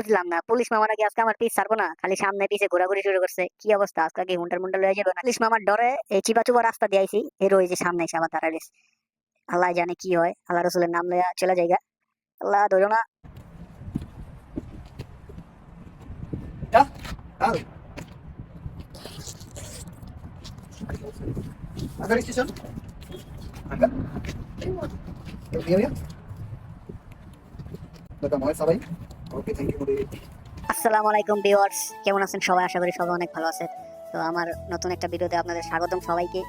বুঝলাম না। পুলিশ মামা নাকি আজকে আমার পিস ছাড়বো না? খালি সামনে পিছে ঘোরাঘুরি শুরু করছে। কি অবস্থা? আজকে কি হুন্টার মুন্টার লয়ে যাবে? না পুলিশ মামার ডরে এই চিপা চুপা রাস্তা দিয়েছি এর ওই যে সামনে এসে আবার রয়েছে। আল্লাহ জানে কি হয়। আল্লাহ রসুলের নাম লইয়া চলে যাইগা। আল্লাহ ধরো না। সবাই আসসালামু আলাইকুম ভিউয়ার্স কেমন আছেন সবাই? আশা করি সবাই অনেক ভালো আছেন। তো আমার নতুন একটা ভিডিওতে আপনাদের স্বাগতম সবাইকে।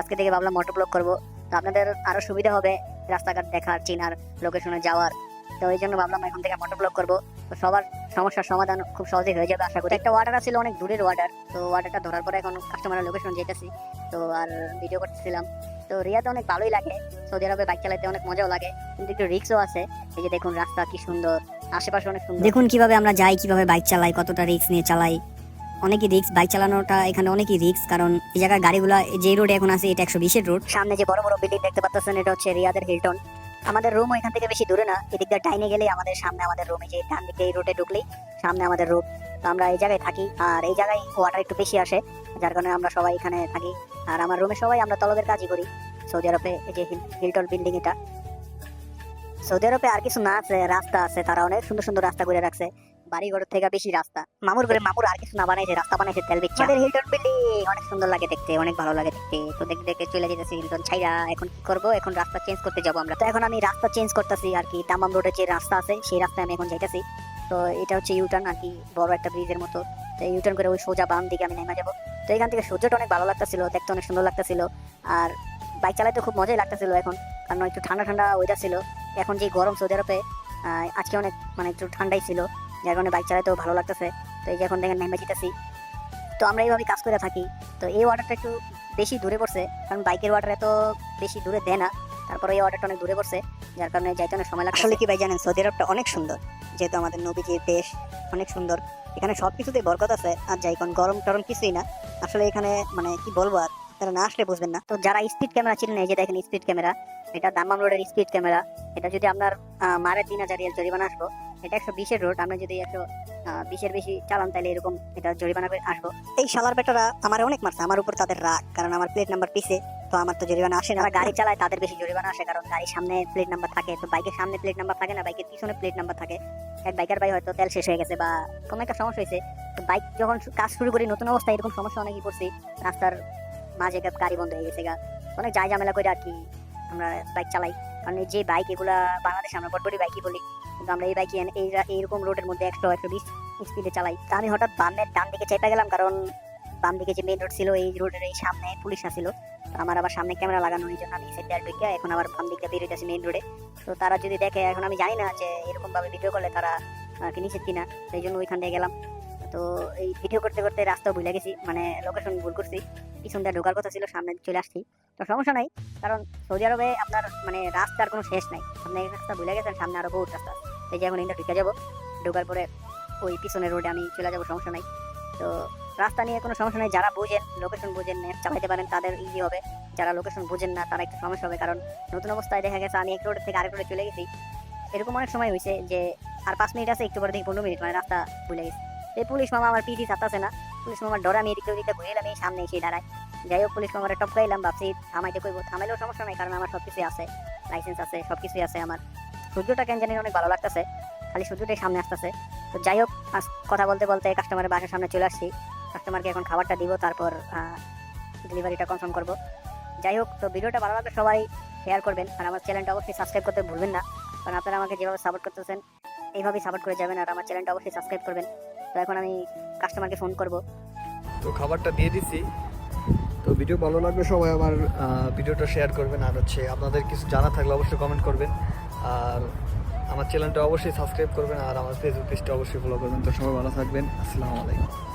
আজকে থেকে ভাবলাম মোটর ব্লগ করব। তো আপনাদের আরও সুবিধা হবে রাস্তাঘাট দেখার, চেনার লোকেশনে যাওয়ার। তো এই জন্য ভাবলাম এখন থেকে মোটর ব্লগ করব। তো সবার সমস্যার সমাধান খুব সহজে হয়ে যাবে, আশা করি। একটা ওয়ার্ডার ছিল অনেক দূরের ওয়ার্ডার তো ওয়ার্ডারটা ধরার পরে এখন কাস্টমারের লোকেশন যেতেছি। তো আর ভিডিও করতেছিলাম। তো রিয়াতে অনেক ভালোই লাগে। সৌদি আরবে বাইক চালাতে অনেক মজাও লাগে। কিন্তু একটু রিক্সও আছে। এই যে দেখুন রাস্তা কি সুন্দর। আশেপাশে অনেক সুন্দর। দেখুন কীভাবে আমরা যাই, কীভাবে বাইক চালাই, কতটা রিস্ক নিয়ে চালাই। অনেকই রিস্ক বাইক চালানোটা এখানে অনেকই রিস্ক কারণ এই জায়গায় গাড়িগুলা, যে রোডে এখন আছে, এটা একশো বিশের রোড সামনে যে বড় বড় বিল্ডিং দেখতে পাচ্ছেন, এটা হচ্ছে রিয়াদের হিলটন আমাদের রুম এখান থেকে বেশি দূরে না, এদিক দিয়ে ডাইনে গেলেই আমাদের সামনে আমাদের রুমে যে ডান দিকে এই রোডে ঢুকলেই সামনে আমাদের রুম তো আমরা এই জায়গায় থাকি, আর এই জায়গায় ওয়াটার একটু বেশি আসে, যার কারণে আমরা সবাই এখানে থাকি। আর আমার রুমে সবাই আমরা তলবের কাজই করি। সৌদি আরবে এই যে হিল- হিলটন বিল্ডিং এটা। সৌদি আরবে আর কিছু না আছে, রাস্তা আছে, তারা অনেক সুন্দর সুন্দর রাস্তা করে রাখছে। বাড়ি ঘর থেকে বেশি রাস্তা। মামুর করে মামুর আর কিছু না বানাইছে রাস্তা বানাইছে, তেল বিচ্ছে আমাদের হিলটন বিল্ডিং অনেক সুন্দর লাগে দেখতে, অনেক ভালো লাগে দেখতে। তো দেখতে দেখতে চলে যেতেছি হিলটন ছাইরা, এখন কি করব? এখন রাস্তা চেঞ্জ করতে যাব আমরা। তো এখন আমি রাস্তা চেঞ্জ করতেছি আর কি। দামাম রোডের যে রাস্তা আছে, সেই রাস্তায় আমি এখন যাইতেছি। তো এটা হচ্ছে ইউটার্ন আর কি, বড় একটা ব্রিজের মতো। তো ইউটার্ন করে ওই সোজা বাম দিকে আমি নেমে যাব। তো এখান থেকে সূর্যটা অনেক ভালো লাগতেছিল, দেখতে অনেক সুন্দর লাগতেছিল। আর বাইক চালাতে খুব মজাই লাগতেছিল এখন। কারণ একটু ঠান্ডা ঠান্ডা ওয়েদার ছিল। এখন যে গরম সৌদি আরবে আজকে অনেক মানে একটু ঠান্ডাই ছিল যার কারণে বাইক চালাতেও ভালো লাগতেছে। তো এই যে এখন দেখেন নেমে যেতেছি। তো আমরা এইভাবে কাজ করে থাকি। তো এই অর্ডারটা একটু বেশি দূরে পড়ছে কারণ বাইকের অর্ডার এত বেশি দূরে দেয় না। তারপরে এই অর্ডারটা অনেক দূরে পড়ছে যার কারণে যাইতে অনেক সময় লাগে আসলে কি ভাই জানেন সৌদি আরবটা অনেক সুন্দর। যেহেতু আমাদের নবীজির দেশ অনেক সুন্দর। এখানে সব কিছুতেই বরকত আছে। আর যাই কোন গরম টরম কিছুই না। আসলে এখানে মানে কি বলব আর তারা না আসলে বুঝবেন না। তো যারা স্পিড ক্যামেরা চিনেন এই যে দেখেন স্পিড ক্যামেরা এটা দাম্মাম রোডের স্পিড ক্যামেরা এটা যদি আপনার মারে তিন হাজার রিয়াল জরিমানা আসব এটা একশো বিশের রোড আমরা যদি একশো বিশের বেশি চালান তাহলে এরকম এটা জরিমানা করে আসব। এই শালার বেটারা আমার অনেক মারছে আমার উপর তাদের রাগ কারণ আমার প্লেট নাম্বার পিছে তো আমার তো জরিমানা আসে না। গাড়ি চালায় তাদের বেশি জরিমানা আসে কারণ গাড়ির সামনে প্লেট নাম্বার থাকে তো বাইকের সামনে প্লেট নাম্বার থাকে না বাইকের পিছনে প্লেট নাম্বার থাকে। এক বাইকার ভাই হয়তো তেল শেষ হয়ে গেছে বা কোনো একটা সমস্যা হয়েছে তো বাইক যখন কাজ শুরু করি নতুন অবস্থায় এরকম সমস্যা অনেকই পড়ছি রাস্তার মাঝে গাড়ি বন্ধ হয়ে গেছে গা। অনেক যাই ঝামেলা করে আর কি আমরা বাইক চালাই। কারণ যে বাইক এগুলা বাংলাদেশে আমরা বটবটি বাইকই বলি। কিন্তু আমরা এই বাইক এই এইরকম রোডের মধ্যে একশো একশো বিশ স্পিডে চালাই। তা আমি হঠাৎ বামের ডান দিকে চেপে গেলাম কারণ বাম দিকে যে মেইন রোড ছিল এই রোডের এই সামনে পুলিশ ছিল তো আমার আবার সামনে ক্যামেরা লাগানো এই জন্য আমি সাইডে আর ঢুকে এখন আবার বাম দিকে বেরিয়ে যাচ্ছি মেন রোডে তো তারা যদি দেখে এখন আমি জানি না যে এরকমভাবে ভিডিও করলে তারা আহ, কি কিনা। সেই জন্য ওইখান দিয়ে গেলাম। তো এই ভিডিও করতে করতে রাস্তা ভুলে গেছি। মানে লোকেশন ভুল করছি। পিছন দিয়ে ঢোকার কথা ছিল সামনে চলে আসছি। তো সমস্যা নাই। কারণ সৌদি আরবে আপনার মানে রাস্তার কোনো শেষ নাই। আপনি এই রাস্তা ভুলে গেছেন, সামনে আরও বহুত রাস্তা। এই যে এখন ঢুকে যাব, ঢোকার পরে ওই পিছনের রোডে আমি চলে যাব, সমস্যা নাই। তো রাস্তা নিয়ে কোনো সমস্যা নেই, যারা বুঝেন লোকেশন বুঝেন ম্যাপ চালাইতে পারেন, তাদের ইজি হবে। যারা লোকেশন বুঝেন না, তারা একটু সমস্যা হবে। কারণ নতুন অবস্থায় দেখা গেছে, আমি এক রোড থেকে আরেক রোডে চলে গেছি। এরকম অনেক সময় হয়েছে যে, আর পাঁচ মিনিট আছে, একটু পরে দেখি পনেরো মিনিট মানে রাস্তা ভুলে গেছি। এই পুলিশ মামা আমার পিঠি ছাড়তেছে না। পুলিশ মামার ডরে, আমি এদিকে ওদিকে ঘুরে এই সামনে এসে দাঁড়ায়। যাই হোক, পুলিশ মামারে টপকাইলাম ভাবছি থামাইতে কইব। থামাইলেও সমস্যা নাই, কারণ আমার সব কিছুই আছে লাইসেন্স আছে সব কিছুই আছে আমার। সূর্যটা কেন জানি অনেক ভালো লাগতেছে, খালি সূর্যটাই সামনে আসতেছে। তো যাই হোক কথা বলতে বলতে কাস্টমারের বাসার সামনে চলে আসছি। কাস্টমারকে এখন খাবারটা দিব, তারপর ডেলিভারিটা কনফার্ম করব। যাই হোক, তো ভিডিওটা ভালো লাগলে সবাই শেয়ার করবেন, আর আমার চ্যানেলটা অবশ্যই সাবস্ক্রাইব করতে ভুলবেন না। কারণ আপনারা আমাকে যেভাবে সাপোর্ট করতেছেন, এইভাবেই সাপোর্ট করে যাবেন, আর আমার চ্যানেলটা অবশ্যই সাবস্ক্রাইব করবেন। তো এখন আমি কাস্টমারকে ফোন করব। তো খাবারটা দিয়ে দিছি। তো ভিডিও ভালো লাগলে সবাই আমার ভিডিওটা শেয়ার করবেন। আর হচ্ছে আপনাদের কিছু জানা থাকলে অবশ্যই কমেন্ট করবেন। আর আমার চ্যানেলটা অবশ্যই সাবস্ক্রাইব করবেন। আর আমার ফেসবুক পেজটা অবশ্যই ফলো করবেন। তো সবাই ভালো থাকবেন। আসসালামু আলাইকুম।